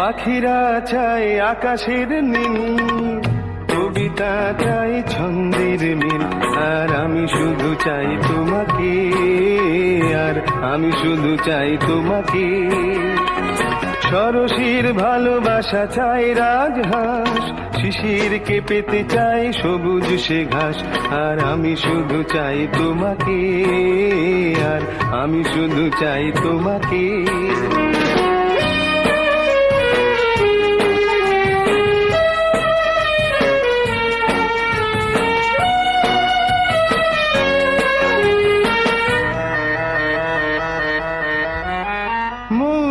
পাখিরা চাই আকাশের নীল, কবিতা চাই ছন্দের মিল। আর আমি শুধু চাই তোমাকে, আর আমি শুধু চাই তোমাকে। সরসীর ভালোবাসা চাই রাজহাঁস শিশিরকে পেতে চাই সবুজ সে ঘাস। আর আমি শুধু চাই তোমাকে, আর আমি শুধু চাই তোমাকে।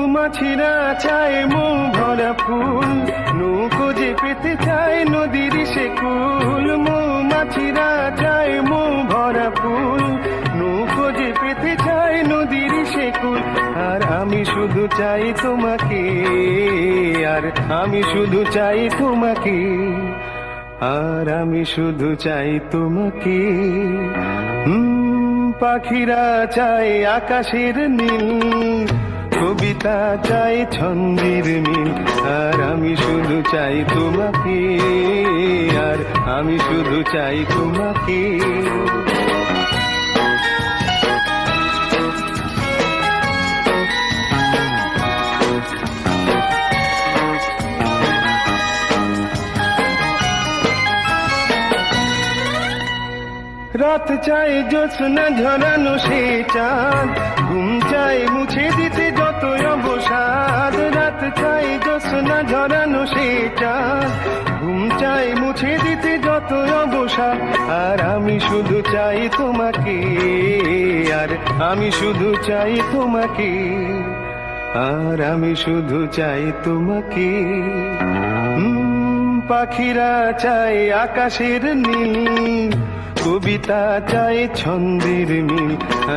মৌমাছিরা চায় মৌ ভরা ফুল। নৌকো যে পেতে চায় নদীর সে কুল মৌমাছিরা চায় মৌ ভরা ফুল। নৌকো যে পেতে চায় নদীর সে কুল আর আমি শুধু চাই তোমাকে, আর আমি শুধু চাই তোমাকে, আর আমি শুধু চাই তোমাকে। পাখিরা চাই আকাশের নীল। কবিতা চাই ছন্দের মিল, আর আমি শুধু চাই তোমাকে, আর আমি শুধু চাই তোমাকে। রাত চাই জ্যোৎস্না ঝরানো সে চাঁদ দিতে যত অবসাদ আর আমি শুধু চাই তোমাকে, আর আমি শুধু চাই তোমাকে, আর আমি শুধু চাই তোমাকে। পাখিরা চাই আকাশের নীল, কবিতা চাই ছন্দের মিল,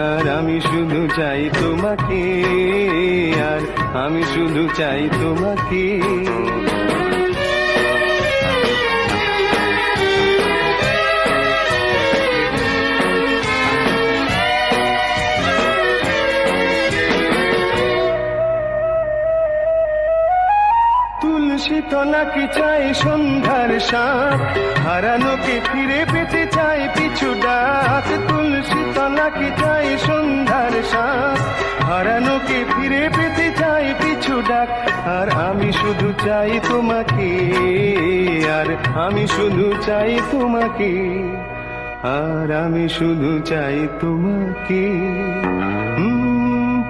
আর আমি শুধু চাই তোমাকে, আর আমি শুধু চাই তোমাকে। তুলসী তলাকে চাই সন্ধ্যার সাপ হারানোকে ফিরে পেতে চাই পিছু ডাক? তুলসী তলাকে চাই সন্ধ্যার সাপ হারানোকে ফিরে পেতে চাই পিছু ডাক? আর আমি শুধু চাই তোমাকে, আর আমি শুধু চাই তোমাকে, আর আমি শুধু চাই তোমাকে।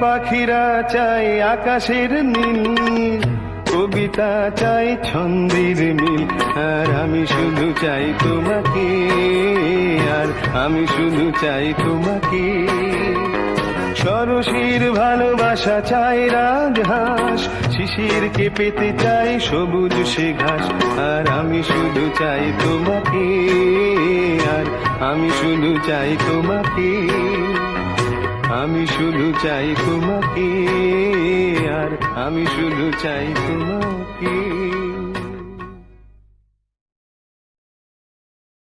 পাখিরা চাই আকাশের নীল কবিতা চাই ছন্দের মিল, আর আমি শুধু চাই তোমাকে, আর আমি শুধু চাই তোমাকে। সরসীর ভালোবাসা চাই রাজহাঁস শিশিরকে পেতে চাই সবুজ সে ঘাস, আর আমি শুধু চাই তোমাকে, আর আমি শুধু চাই তোমাকে, আমি শুধু চাই তোমাকে। আমি শুধু চাই তোমাকে।